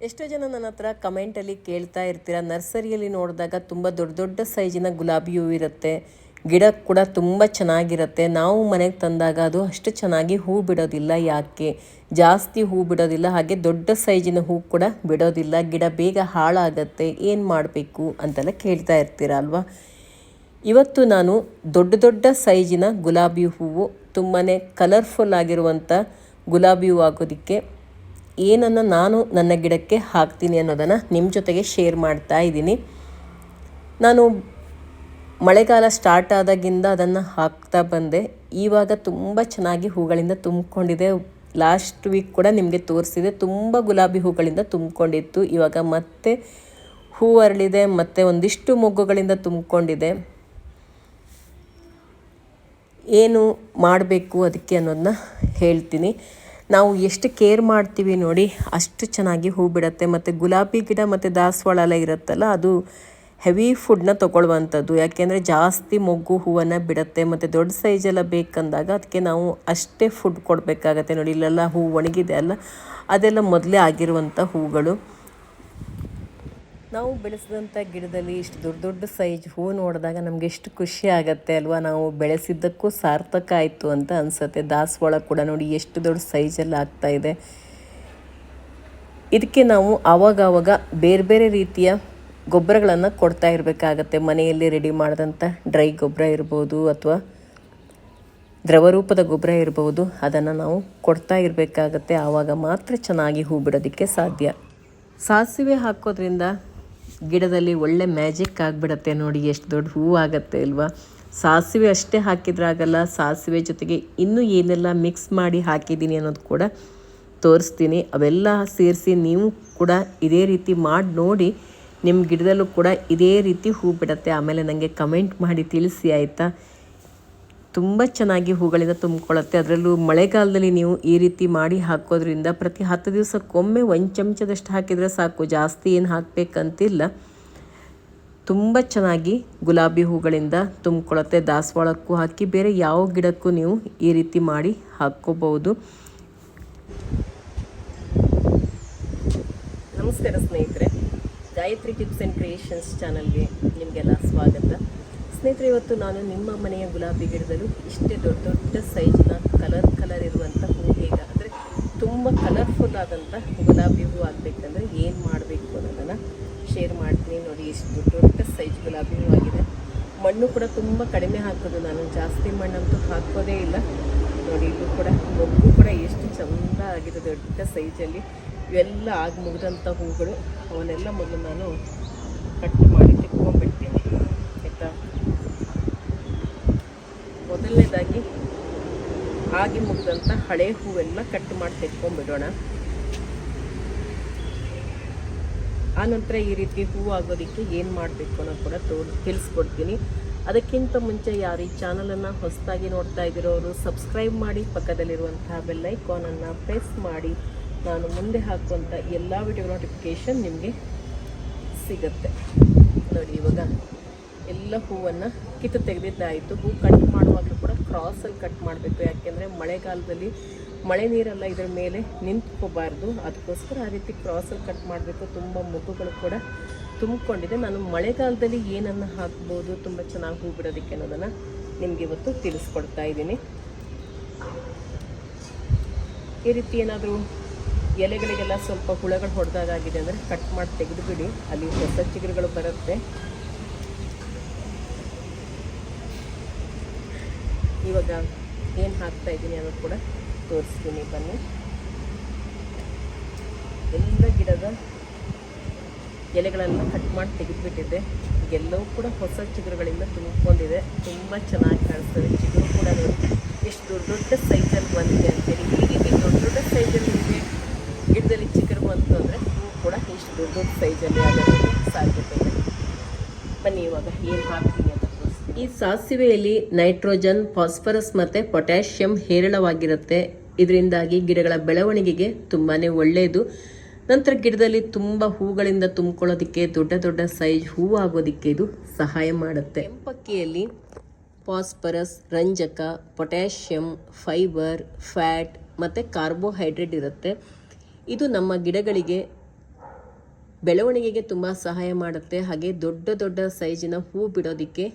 ಎಷ್ಟೋ ಜನ ನನ್ನ ಹತ್ರ ಕಮೆಂಟಲ್ಲಿ ಕೇಳ್ತಾ ಇರ್ತೀರ. ನರ್ಸರಿಯಲ್ಲಿ ನೋಡಿದಾಗ ತುಂಬ ದೊಡ್ಡ ದೊಡ್ಡ ಸೈಜಿನ ಗುಲಾಬಿ ಹೂವು ಇರುತ್ತೆ. ಗಿಡ ಕೂಡ ತುಂಬ ಚೆನ್ನಾಗಿರುತ್ತೆ. ನಾವು ಮನೆಗೆ ತಂದಾಗ ಅದು ಅಷ್ಟು ಚೆನ್ನಾಗಿ ಹೂ ಬಿಡೋದಿಲ್ಲ. ಯಾಕೆ? ಜಾಸ್ತಿ ಹೂ ಬಿಡೋದಿಲ್ಲ. ಹಾಗೆ ದೊಡ್ಡ ಸೈಜಿನ ಹೂ ಕೂಡ ಬಿಡೋದಿಲ್ಲ. ಗಿಡ ಬೇಗ ಹಾಳಾಗತ್ತೆ. ಏನು ಮಾಡಬೇಕು ಅಂತೆಲ್ಲ ಕೇಳ್ತಾ ಇರ್ತೀರ ಅಲ್ವಾ? ಇವತ್ತು ನಾನು ದೊಡ್ಡ ದೊಡ್ಡ ಸೈಜಿನ ಗುಲಾಬಿ ಹೂವು ತುಂಬಾ ಕಲರ್ಫುಲ್ ಆಗಿರುವಂಥ ಗುಲಾಬಿ ಹೂವು ಆಗೋದಕ್ಕೆ ಏನನ್ನು ನಾನು ನನ್ನ ಗಿಡಕ್ಕೆ ಹಾಕ್ತೀನಿ ಅನ್ನೋದನ್ನು ನಿಮ್ಮ ಜೊತೆಗೆ ಶೇರ್ ಮಾಡ್ತಾ ಇದ್ದೀನಿ. ನಾನು ಮಳೆಗಾಲ ಸ್ಟಾರ್ಟ್ ಆದಾಗಿಂದ ಅದನ್ನು ಹಾಕ್ತಾ ಬಂದೆ. ಇವಾಗ ತುಂಬ ಚೆನ್ನಾಗಿ ಹೂಗಳಿಂದ ತುಂಬಿಕೊಂಡಿದೆ. ಲಾಸ್ಟ್ ವೀಕ್ ಕೂಡ ನಿಮಗೆ ತೋರಿಸಿದೆ. ತುಂಬ ಗುಲಾಬಿ ಹೂಗಳಿಂದ ತುಂಬಿಕೊಂಡಿತ್ತು. ಇವಾಗ ಮತ್ತೆ ಹೂ ಅರಳಿದೆ, ಮತ್ತು ಒಂದಿಷ್ಟು ಮೊಗ್ಗುಗಳಿಂದ ತುಂಬಿಕೊಂಡಿದೆ. ಏನು ಮಾಡಬೇಕು ಅದಕ್ಕೆ ಅನ್ನೋದನ್ನ ಹೇಳ್ತೀನಿ. ನಾವು ಎಷ್ಟು ಕೇರ್ ಮಾಡ್ತೀವಿ ನೋಡಿ, ಅಷ್ಟು ಚೆನ್ನಾಗಿ ಹೂ ಬಿಡುತ್ತೆ. ಮತ್ತು ಗುಲಾಬಿ ಗಿಡ ಮತ್ತು ದಾಸವಾಳ ಎಲ್ಲ ಇರುತ್ತಲ್ಲ, ಅದು ಹೆವಿ ಫುಡ್ನ ತೊಗೊಳ್ಳುವಂಥದ್ದು. ಯಾಕೆಂದರೆ ಜಾಸ್ತಿ ಮೊಗ್ಗು ಹೂವನ್ನು ಬಿಡುತ್ತೆ. ಮತ್ತು ದೊಡ್ಡ ಸೈಜೆಲ್ಲ ಬೇಕಂದಾಗ ಅದಕ್ಕೆ ನಾವು ಅಷ್ಟೇ ಫುಡ್ ಕೊಡಬೇಕಾಗತ್ತೆ ನೋಡಿ. ಇಲ್ಲೆಲ್ಲ ಹೂ ಒಣಗಿದೆ ಅಲ್ಲ, ಅದೆಲ್ಲ ಮೊದಲೇ ಆಗಿರುವಂಥ ಹೂಗಳು. ನಾವು ಬೆಳೆಸಿದಂಥ ಗಿಡದಲ್ಲಿ ಇಷ್ಟು ದೊಡ್ಡ ದೊಡ್ಡ ಸೈಜ್ ಹೂ ನೋಡಿದಾಗ ನಮಗೆ ಎಷ್ಟು ಖುಷಿ ಆಗುತ್ತೆ ಅಲ್ವಾ? ನಾವು ಬೆಳೆಸಿದ್ದಕ್ಕೂ ಸಾರ್ಥಕ ಆಯಿತು ಅಂತ ಅನಿಸುತ್ತೆ. ದಾಸವಾಳ ಕೂಡ ನೋಡಿ ಎಷ್ಟು ದೊಡ್ಡ ಸೈಜಲ್ಲಿ ಆಗ್ತಾ ಇದೆ. ಇದಕ್ಕೆ ನಾವು ಆವಾಗವಾಗ ಬೇರೆ ಬೇರೆ ರೀತಿಯ ಗೊಬ್ಬರಗಳನ್ನು ಕೊಡ್ತಾ ಇರಬೇಕಾಗತ್ತೆ. ಮನೆಯಲ್ಲಿ ರೆಡಿ ಮಾಡಿದಂಥ ಡ್ರೈ ಗೊಬ್ಬರ ಇರ್ಬೋದು ಅಥವಾ ದ್ರವರೂಪದ ಗೊಬ್ಬರ ಇರ್ಬೋದು, ಅದನ್ನು ನಾವು ಕೊಡ್ತಾ ಇರಬೇಕಾಗತ್ತೆ. ಆವಾಗ ಮಾತ್ರ ಚೆನ್ನಾಗಿ ಹೂ ಬಿಡೋದಕ್ಕೆ ಸಾಧ್ಯ. ಸಾಸಿವೆ ಹಾಕೋದ್ರಿಂದ ಗಿಡದಲ್ಲಿ ಒಳ್ಳೆ ಮ್ಯಾಜಿಕ್ ಆಗಿಬಿಡತ್ತೆ ನೋಡಿ, ಎಷ್ಟು ದೊಡ್ಡ ಹೂವು ಆಗುತ್ತೆ ಅಲ್ವಾ ಸಾಸಿವೆ ಅಷ್ಟೇ ಹಾಕಿದ್ರಾಗಲ್ಲ ಸಾಸಿವೆ ಜೊತೆಗೆ ಇನ್ನೂ ಏನೆಲ್ಲ ಮಿಕ್ಸ್ ಮಾಡಿ ಹಾಕಿದ್ದೀನಿ ಅನ್ನೋದು ಕೂಡ ತೋರಿಸ್ತೀನಿ. ಅವೆಲ್ಲ ಸೇರಿಸಿ ನೀವು ಕೂಡ ಇದೇ ರೀತಿ ಮಾಡಿ ನೋಡಿ ನಿಮ್ಮ ಗಿಡದಲ್ಲೂ ಕೂಡ ಇದೇ ರೀತಿ ಹೂ ಬಿಡುತ್ತೆ. ಆಮೇಲೆ ನನಗೆ ಕಮೆಂಟ್ ಮಾಡಿ ತಿಳಿಸಿ, ಆಯಿತಾ? ತುಂಬ ಚೆನ್ನಾಗಿ ಹೂಗಳಿಂದ ತುಂಬಿಕೊಳ್ಳುತ್ತೆ. ಅದರಲ್ಲೂ ಮಳೆಗಾಲದಲ್ಲಿ ನೀವು ಈ ರೀತಿ ಮಾಡಿ ಹಾಕೋದ್ರಿಂದ ಪ್ರತಿ ಹತ್ತು ದಿವಸಕ್ಕೊಮ್ಮೆ ಒಂದು ಚಮಚದಷ್ಟು ಹಾಕಿದರೆ ಸಾಕು. ಜಾಸ್ತಿ ಏನು ಹಾಕಬೇಕಂತಿಲ್ಲ. ತುಂಬ ಚೆನ್ನಾಗಿ ಗುಲಾಬಿ ಹೂಗಳಿಂದ ತುಂಬಿಕೊಳ್ಳುತ್ತೆ. ದಾಸವಾಳಕ್ಕೂ ಹಾಕಿ ಬೇರೆ ಯಾವ ಗಿಡಕ್ಕೂ ನೀವು ಈ ರೀತಿ ಮಾಡಿ ಹಾಕ್ಕೋಬಹುದು. ನಮಸ್ಕಾರ ಸ್ನೇಹಿತರೆ. ಗಾಯತ್ರಿ ಟಿಪ್ಸ್ ಆ್ಯಂಡ್ ಕ್ರಿಯೇಷನ್ಸ್ ಚಾನಲ್ಗೆ ನಿಮಗೆಲ್ಲ ಸ್ವಾಗತ. ಸ್ನೇಹಿತರೆ, ಇವತ್ತು ನಾನು ನಿಮ್ಮ ಮನೆಯ ಗುಲಾಬಿ ಗಿಡದಲ್ಲೂ ಇಷ್ಟೇ ದೊಡ್ಡ ದೊಡ್ಡ ಸೈಜ್ನ ಕಲರ್ ಕಲರ್ ಇರುವಂಥ ಹೂ ಹೇಗ? ಅಂದರೆ ತುಂಬ ಕಲರ್ಫುಲ್ ಆದಂಥ ಗುಲಾಬಿ ಹೂ ಆಗಬೇಕಂದ್ರೆ ಏನು ಮಾಡಬೇಕು ಅನ್ನೋದನ್ನು ಶೇರ್ ಮಾಡ್ತೀನಿ ನೋಡಿ. ಎಷ್ಟು ದೊಡ್ಡ ದೊಡ್ಡ ಸೈಜ್ ಗುಲಾಬಿ ಹೂ ಆಗಿದೆ. ಮಣ್ಣು ಕೂಡ ತುಂಬ ಕಡಿಮೆ ಹಾಕೋದು ನಾನು. ಜಾಸ್ತಿ ಮಣ್ಣಂತೂ ಹಾಕೋದೇ ಇಲ್ಲ. ನೋಡಿ ಇಲ್ಲೂ ಕೂಡ ಮೊಗ್ಗು ಕೂಡ ಎಷ್ಟು ಚಂದ ಆಗಿದೆ ದೊಡ್ಡ ಸೈಜಲ್ಲಿ ಇವೆಲ್ಲ ಆಗಿ ಮುಗಿದಂಥ ಹೂಗಳು. ಅವನ್ನೆಲ್ಲ ಮೊದಲು ನಾನು ಕಟ್ ಮಾಡಿ ತೆಕ್ಕೊಂಡ್ಬಿಡ್ತೀನಿ ಆಯಿತಾ ಮೊದಲನೇದಾಗಿ ಆಗಿ ಮುಗಿದಂಥ ಹಳೆ ಹೂವೆಲ್ಲ ಕಟ್ ಮಾಡಿ ತೆಕ್ಕೊಂಡ್ಬಿಡೋಣ. ಆನಂತರ ಈ ರೀತಿ ಹೂ ಆಗೋದಕ್ಕೆ ಏನು ಮಾಡಬೇಕು ಅನ್ನೋ ಕೂಡ ತೋರ್, ತಿಳಿಸ್ಕೊಡ್ತೀನಿ. ಅದಕ್ಕಿಂತ ಮುಂಚೆ ಯಾರು ಈ ಚಾನಲನ್ನು ಹೊಸದಾಗಿ ನೋಡ್ತಾ ಇದ್ದಿರೋರು ಸಬ್ಸ್ಕ್ರೈಬ್ ಮಾಡಿ, ಪಕ್ಕದಲ್ಲಿರುವಂತಹ ಬೆಲ್ ಐಕಾನನ್ನು ಪ್ರೆಸ್ ಮಾಡಿ, ನಾನು ಮುಂದೆ ಹಾಕುವಂಥ ಎಲ್ಲ ವಿಡಿಯೋ ನೋಟಿಫಿಕೇಷನ್ ನಿಮಗೆ ಸಿಗುತ್ತೆ. ನೋಡಿ ಇವಾಗ. ಎಲ್ಲ ಹೂವನ್ನು ಕಿತ್ತು ತೆಗೆದಿದ್ದಾಯಿತು. ಹೂ ಕಟ್ ಮಾಡುವಾಗಲೂ ಕೂಡ ಕ್ರಾಸಲ್ಲಿ ಕಟ್ ಮಾಡಬೇಕು. ಯಾಕೆಂದರೆ ಮಳೆಗಾಲದಲ್ಲಿ ಮಳೆ ನೀರೆಲ್ಲ ಇದರ ಮೇಲೆ ನಿಂತ್ಕೋಬಾರ್ದು. ಅದಕ್ಕೋಸ್ಕರ ಆ ರೀತಿ ಕ್ರಾಸಲ್ಲಿ ಕಟ್ ಮಾಡಬೇಕು. ತುಂಬ ಮೊಗ್ಗುಗಳು ಕೂಡ ತುಂಬಿಕೊಂಡಿದೆ. ನಾನು ಮಳೆಗಾಲದಲ್ಲಿ ಏನನ್ನು ಹಾಕ್ಬೋದು, ತುಂಬ ಚೆನ್ನಾಗಿ ಹೂ ಬಿಡೋದಕ್ಕೆ ಅನ್ನೋದನ್ನು ನಿಮಗೆ ಇವತ್ತು ತಿಳಿಸ್ಕೊಡ್ತಾ ಇದ್ದೀನಿ. ಈ ರೀತಿ ಏನಾದರೂ ಎಲೆಗಳಿಗೆಲ್ಲ ಸ್ವಲ್ಪ ಹುಳಗಳು ಹೊಡೆದಾಗಿದೆ ಅಂದರೆ ಕಟ್ ಮಾಡಿ ತೆಗೆದುಬಿಡಿ. ಅಲ್ಲಿ ಹೊಸ ಚಿಗುರುಗಳು ಬರುತ್ತೆ. ಇವಾಗ ಏನು ಹಾಕ್ತಾ ಇದ್ದೀನಿ ಅನ್ನೋದು ಕೂಡ ತೋರಿಸ್ತೀನಿ, ಬನ್ನಿ. ಎಲ್ಲ ಗಿಡದ ಎಲೆಗಳೆಲ್ಲ ಕಟ್ ಮಾಡಿ ತೆಗೆದುಬಿಟ್ಟಿದ್ದೆ. ಎಲ್ಲವೂ ಕೂಡ ಹೊಸ ಚಿಗುರುಗಳಿಂದ ತುಂಬಿಕೊಂಡಿದೆ. ತುಂಬ ಚೆನ್ನಾಗಿ ಕಾಣಿಸ್ತದೆ. ಚಿಗುರು ಕೂಡ ನೋಡಿ ಎಷ್ಟು ದೊಡ್ಡ ದೊಡ್ಡ ಸೈಜಲ್ಲಿ ಬಂದಿದೆ ಅಂತೇಳಿ. ಈ ರೀತಿ ದೊಡ್ಡ ದೊಡ್ಡ ಸೈಜಲ್ಲಿ ಇದೆ. ಗಿಡದಲ್ಲಿ ಚಿಗುರು ಬಂತು ಅಂದರೆ ಹೂ ಕೂಡ ಇಷ್ಟು ದೊಡ್ಡ ದೊಡ್ಡ ಸೈಜಲ್ಲಿ ಆಗೋದಕ್ಕೆ ಸಾಧ್ಯತೆ ಬನ್ನಿ ಇವಾಗ ಏನು ಹಾಕ್ತೀನಿ ಈ ಸಾಸಿವೆಯಲ್ಲಿ ನೈಟ್ರೋಜನ್, ಫಾಸ್ಫರಸ್ ಮತ್ತು ಪೊಟ್ಯಾಷಿಯಂ ಹೇರಳವಾಗಿರುತ್ತೆ. ಇದರಿಂದಾಗಿ ಗಿಡಗಳ ಬೆಳವಣಿಗೆಗೆ ತುಂಬಾ ಒಳ್ಳೆಯದು ನಂತರ ಗಿಡದಲ್ಲಿ ತುಂಬ ಹೂಗಳಿಂದ ತುಂಬಿಕೊಳ್ಳೋದಕ್ಕೆ, ದೊಡ್ಡ ದೊಡ್ಡ ಸೈಜ್ ಹೂ ಆಗೋದಕ್ಕೆ ಇದು ಸಹಾಯ ಮಾಡುತ್ತೆ. ಕೆಂಪಕ್ಕಿಯಲ್ಲಿ ಫಾಸ್ಫರಸ್, ರಂಜಕ, ಪೊಟ್ಯಾಷಿಯಂ, ಫೈಬರ್, ಫ್ಯಾಟ್ ಮತ್ತು ಕಾರ್ಬೋಹೈಡ್ರೇಟ್ ಇರುತ್ತೆ. ಇದು ನಮ್ಮ ಗಿಡಗಳಿಗೆ ಬೆಳವಣಿಗೆಗೆ ತುಂಬ ಸಹಾಯ ಮಾಡುತ್ತೆ. ಹಾಗೆ ದೊಡ್ಡ ದೊಡ್ಡ ಸೈಜಿನ ಹೂ ಬಿಡೋದಕ್ಕೆ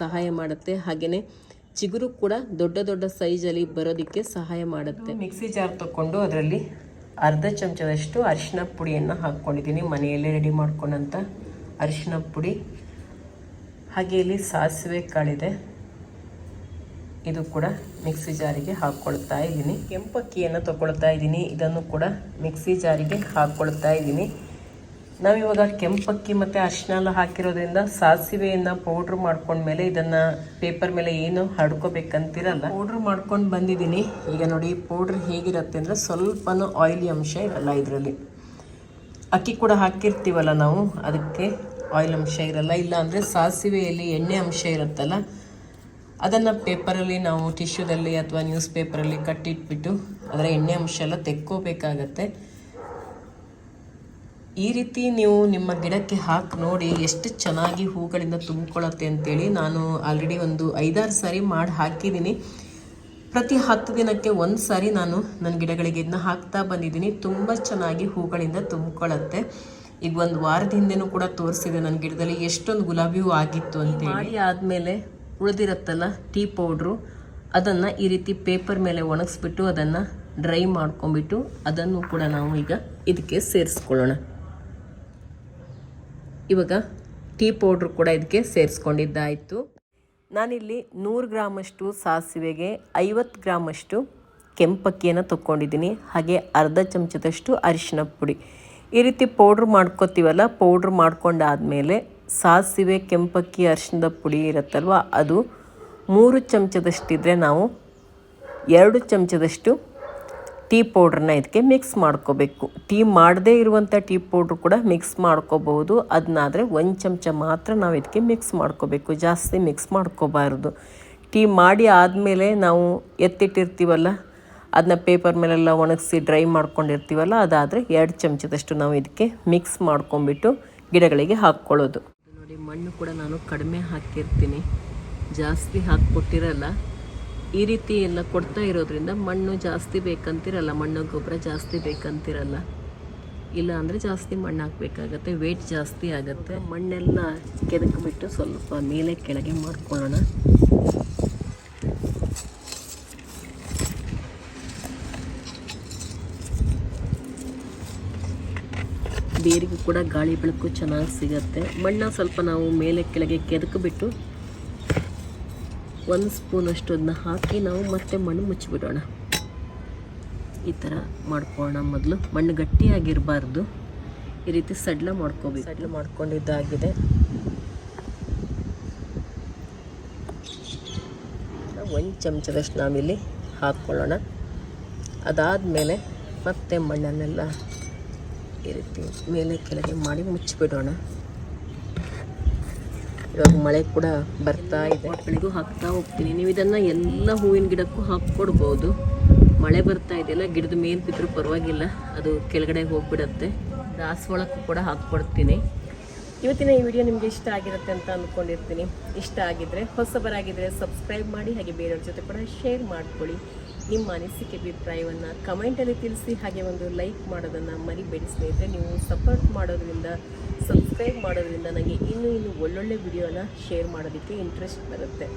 ಸಹಾಯ ಮಾಡುತ್ತೆ. ಹಾಗೆಯೇ ಚಿಗುರು ಕೂಡ ದೊಡ್ಡ ದೊಡ್ಡ ಸೈಜಲ್ಲಿ ಬರೋದಕ್ಕೆ ಸಹಾಯ ಮಾಡುತ್ತೆ. ಮಿಕ್ಸಿ ಜಾರ್ ತಗೊಂಡು ಅದರಲ್ಲಿ ಅರ್ಧ ಚಮಚದಷ್ಟು ಅರಿಶಿನ ಪುಡಿಯನ್ನು ಹಾಕ್ಕೊಂಡಿದ್ದೀನಿ. ಮನೆಯಲ್ಲೇ ರೆಡಿ ಮಾಡ್ಕೊಂಡಂಥ ಅರಿಶಿನ ಪುಡಿ. ಹಾಗೆ ಇಲ್ಲಿ ಸಾಸಿವೆ ಕಾಳಿದೆ. ಇದು ಕೂಡ ಮಿಕ್ಸಿ ಜಾರಿಗೆ ಹಾಕ್ಕೊಳ್ತಾ ಇದ್ದೀನಿ. ಕೆಂಪಕ್ಕಿಯನ್ನು ತಗೊಳ್ತಾ ಇದ್ದೀನಿ. ಇದನ್ನು ಕೂಡ ಮಿಕ್ಸಿ ಜಾರಿಗೆ ಹಾಕ್ಕೊಳ್ತಾ ಇದ್ದೀನಿ. ನಾವಿವಾಗ ಕೆಂಪಕ್ಕಿ ಮತ್ತು ಅರಿಶಿನ ಎಲ್ಲ ಹಾಕಿರೋದ್ರಿಂದ ಸಾಸಿವೆಯನ್ನು ಪೌಡ್ರ್ ಮಾಡ್ಕೊಂಡ್ಮೇಲೆ ಇದನ್ನು ಪೇಪರ್ ಮೇಲೆ ಏನು ಹಡ್ಕೋಬೇಕಂತಿರಲ್ಲ ಪೌಡ್ರ್ ಮಾಡ್ಕೊಂಡು ಬಂದಿದ್ದೀನಿ. ಈಗ ನೋಡಿ ಪೌಡ್ರ್ ಹೇಗಿರುತ್ತೆ ಅಂದರೆ ಸ್ವಲ್ಪನೂ ಆಯಿಲಿ ಅಂಶ ಇರಲ್ಲ ಇದರಲ್ಲಿ. ಅಕ್ಕಿ ಕೂಡ ಹಾಕಿರ್ತೀವಲ್ಲ ನಾವು, ಅದಕ್ಕೆ ಆಯಿಲ್ ಅಂಶ ಇರಲ್ಲ. ಇಲ್ಲ ಅಂದರೆ ಸಾಸಿವೆಯಲ್ಲಿ ಎಣ್ಣೆ ಅಂಶ ಇರುತ್ತಲ್ಲ, ಅದನ್ನು ಪೇಪರಲ್ಲಿ ನಾವು ಟಿಶ್ಯೂದಲ್ಲಿ ಅಥವಾ ನ್ಯೂಸ್ ಪೇಪರಲ್ಲಿ ಕಟ್ಟಿಟ್ಬಿಟ್ಟು ಅದರ ಎಣ್ಣೆ ಅಂಶ ಎಲ್ಲ ತೆಕ್ಕೋಬೇಕಾಗತ್ತೆ. ಈ ರೀತಿ ನೀವು ನಿಮ್ಮ ಗಿಡಕ್ಕೆ ಹಾಕಿ ನೋಡಿ ಎಷ್ಟು ಚೆನ್ನಾಗಿ ಹೂಗಳಿಂದ ತುಂಬಿಕೊಳ್ಳುತ್ತೆ ಅಂತೇಳಿ ನಾನು ಆಲ್ರೆಡಿ ಒಂದು ಐದಾರು ಸಾರಿ ಮಾಡಿ ಹಾಕಿದ್ದೀನಿ. ಪ್ರತಿ ಹತ್ತು ದಿನಕ್ಕೆ ಒಂದು ಸಾರಿ ನಾನು ನನ್ನ ಗಿಡಗಳಿಗೆ ಇದನ್ನ ಹಾಕ್ತಾ ಬಂದಿದ್ದೀನಿ. ತುಂಬ ಚೆನ್ನಾಗಿ ಹೂಗಳಿಂದ ತುಂಬಿಕೊಳ್ಳುತ್ತೆ. ಈಗ ಒಂದು ವಾರದ ಹಿಂದೆನೂ ಕೂಡ ತೋರಿಸಿದೆ ನನ್ನ ಗಿಡದಲ್ಲಿ ಎಷ್ಟೊಂದು ಗುಲಾಬಿ ಹೂ ಆಗಿತ್ತು ಅಂತ ಮಾಡಿ ಆದಮೇಲೆ ಉಳಿದಿರುತ್ತಲ್ಲ ಟೀ ಪೌಡ್ರು, ಅದನ್ನು ಈ ರೀತಿ ಪೇಪರ್ ಮೇಲೆ ಒಣಗಿಸ್ಬಿಟ್ಟು ಅದನ್ನು ಡ್ರೈ ಮಾಡ್ಕೊಂಬಿಟ್ಟು ಅದನ್ನು ಕೂಡ ನಾವು ಈಗ ಇದಕ್ಕೆ ಸೇರಿಸ್ಕೊಳ್ಳೋಣ. ಇವಾಗ ಟೀ ಪೌಡ್ರ್ ಕೂಡ ಇದಕ್ಕೆ ಸೇರಿಸ್ಕೊಂಡಿದ್ದಾಯಿತು. ನಾನಿಲ್ಲಿ ನೂರು ಗ್ರಾಮಷ್ಟು ಸಾಸಿವೆಗೆ ಐವತ್ತು ಗ್ರಾಮಷ್ಟು ಕೆಂಪಕ್ಕಿಯನ್ನು ತೊಗೊಂಡಿದ್ದೀನಿ ಹಾಗೆ ಅರ್ಧ ಚಮಚದಷ್ಟು ಅರಿಶಿನ ಪುಡಿ. ಈ ರೀತಿ ಪೌಡ್ರ್ ಮಾಡ್ಕೋತೀವಲ್ಲ, ಪೌಡ್ರ್ ಮಾಡ್ಕೊಂಡಾದಮೇಲೆ ಸಾಸಿವೆ, ಕೆಂಪಕ್ಕಿ ಅರಿಶಿನದ ಪುಡಿ ಇರುತ್ತಲ್ವ, ಅದು ಮೂರು ಚಮಚದಷ್ಟಿದ್ರೆ ನಾವು ಎರಡು ಚಮಚದಷ್ಟು ಟೀ ಪೌಡ್ರನ್ನ ಇದಕ್ಕೆ ಮಿಕ್ಸ್ ಮಾಡ್ಕೋಬೇಕು. ಟೀ ಮಾಡದೇ ಇರುವಂಥ ಟೀ ಪೌಡ್ರ್ ಕೂಡ ಮಿಕ್ಸ್ ಮಾಡ್ಕೋಬಹುದು. ಅದನ್ನಾದರೆ ಒಂದು ಚಮಚ ಮಾತ್ರ ನಾವು ಇದಕ್ಕೆ ಮಿಕ್ಸ್ ಮಾಡ್ಕೋಬೇಕು. ಜಾಸ್ತಿ ಮಿಕ್ಸ್ ಮಾಡ್ಕೋಬಾರ್ದು. ಟೀ ಮಾಡಿ ಆದಮೇಲೆ ನಾವು ಎತ್ತಿಟ್ಟಿರ್ತೀವಲ್ಲ ಅದನ್ನ ಪೇಪರ್ ಮೇಲೆಲ್ಲ ಒಣಗಿಸಿ ಡ್ರೈ ಮಾಡ್ಕೊಂಡಿರ್ತೀವಲ್ಲ, ಅದಾದರೆ ಎರಡು ಚಮಚದಷ್ಟು ನಾವು ಇದಕ್ಕೆ ಮಿಕ್ಸ್ ಮಾಡ್ಕೊಂಬಿಟ್ಟು ಗಿಡಗಳಿಗೆ ಹಾಕ್ಕೊಳ್ಳೋದು. ನೋಡಿ, ಮಣ್ಣು ಕೂಡ ನಾನು ಕಡಿಮೆ ಹಾಕಿರ್ತೀನಿ. ಜಾಸ್ತಿ ಹಾಕ್ಕೊಟ್ಟಿರಲ್ಲ. ಈ ರೀತಿ ಎಲ್ಲ ಕೊಡ್ತಾ ಇರೋದ್ರಿಂದ ಮಣ್ಣು ಜಾಸ್ತಿ ಬೇಕಂತಿರಲ್ಲ, ಮಣ್ಣು ಗೊಬ್ಬರ ಜಾಸ್ತಿ ಬೇಕಂತಿರಲ್ಲ. ಇಲ್ಲ ಅಂದರೆ ಜಾಸ್ತಿ ಮಣ್ಣು ಹಾಕಬೇಕಾಗತ್ತೆ ವೇಟ್ ಜಾಸ್ತಿ ಆಗುತ್ತೆ. ಮಣ್ಣೆಲ್ಲ ಕೆದಕ್ಬಿಟ್ಟು ಸ್ವಲ್ಪ ಮೇಲೆ ಕೆಳಗೆ ಮಾಡ್ಕೊಳ್ಳೋಣ. ಬೇರಿಗೂ ಕೂಡ ಗಾಳಿ ಬೆಳಕು ಚೆನ್ನಾಗಿ ಸಿಗತ್ತೆ. ಮಣ್ಣ ಸ್ವಲ್ಪ ನಾವು ಮೇಲೆ ಕೆಳಗೆ ಕೆದಕ್ಬಿಟ್ಟು ಒಂದು ಸ್ಪೂನಷ್ಟು ಅದನ್ನ ಹಾಕಿ ನಾವು ಮತ್ತೆ ಮಣ್ಣು ಮುಚ್ಚಿಬಿಡೋಣ. ಈ ಥರ ಮಾಡ್ಕೋಣ ಮೊದಲು. ಮಣ್ಣು ಗಟ್ಟಿಯಾಗಿರಬಾರ್ದು. ಈ ರೀತಿ ಸಡ್ಲ ಮಾಡ್ಕೋಬೇಕು. ಸಡ್ಲ ಮಾಡ್ಕೊಂಡಿದ್ದಾಗಿದೆ. ಒಂದು ಚಮಚದಷ್ಟು ನಾವಿಲ್ಲಿ ಹಾಕ್ಕೊಳ್ಳೋಣ. ಅದಾದಮೇಲೆ ಮತ್ತೆ ಮಣ್ಣನ್ನೆಲ್ಲ ಈ ರೀತಿ ಮೇಲೆ ಕೆಳಗೆ ಮಾಡಿ ಮುಚ್ಚಿಬಿಡೋಣ. ಇವಾಗ ಮಳೆ ಕೂಡ ಬರ್ತಾ ಇದೆ. ಬೆಳೆಗೂ ಹಾಕ್ತಾ ಹೋಗ್ತೀನಿ. ನೀವು ಇದನ್ನು ಎಲ್ಲ ಹೂವಿನ ಗಿಡಕ್ಕೂ ಹಾಕ್ಕೊಡ್ಬೋದು. ಮಳೆ ಬರ್ತಾ ಇದೆಯಲ್ಲ, ಗಿಡದ ಮೇಲೆ ಬಿದ್ದರೂ ಪರವಾಗಿಲ್ಲ. ಅದು ಕೆಳಗಡೆ ಹೋಗ್ಬಿಡತ್ತೆ. ದಾಸವಾಳಕ್ಕೂ ಕೂಡ ಹಾಕ್ಕೊಡ್ತೀನಿ. ಇವತ್ತಿನ ಈ ವಿಡಿಯೋ ನಿಮಗೆ ಇಷ್ಟ ಆಗಿರುತ್ತೆ ಅಂತ ಅಂದ್ಕೊಂಡಿರ್ತೀನಿ ಇಷ್ಟ ಆಗಿದ್ರೆ ಹೊಸಬರಾಗಿದ್ದರೆ ಸಬ್ಸ್ಕ್ರೈಬ್ ಮಾಡಿ, ಹಾಗೆ ಬೇರೆಯವ್ರ ಜೊತೆ ಕೂಡ ಶೇರ್ ಮಾಡ್ಕೊಳ್ಳಿ. ನಿಮ್ಮ ಅನಿಸಿಕೆ ಅಭಿಪ್ರಾಯವನ್ನು ಕಮೆಂಟಲ್ಲಿ ತಿಳಿಸಿ, ಹಾಗೆ ಒಂದು ಲೈಕ್ ಮಾಡೋದನ್ನು ಮರಿಬೇಡಿ ಸ್ನೇಹಿತರೆ ನೀವು ಸಪೋರ್ಟ್ ಮಾಡೋದ್ರಿಂದ ಸಬ್ಸ್ಕ್ರೈಬ್ ಮಾಡೋದ್ರಿಂದ ನನಗೆ ಇನ್ನೂ ಇನ್ನೂ ಒಳ್ಳೊಳ್ಳೆ ವಿಡಿಯೋನ ಶೇರ್ ಮಾಡೋದಕ್ಕೆ ಇಂಟ್ರೆಸ್ಟ್ ಬರುತ್ತೆ.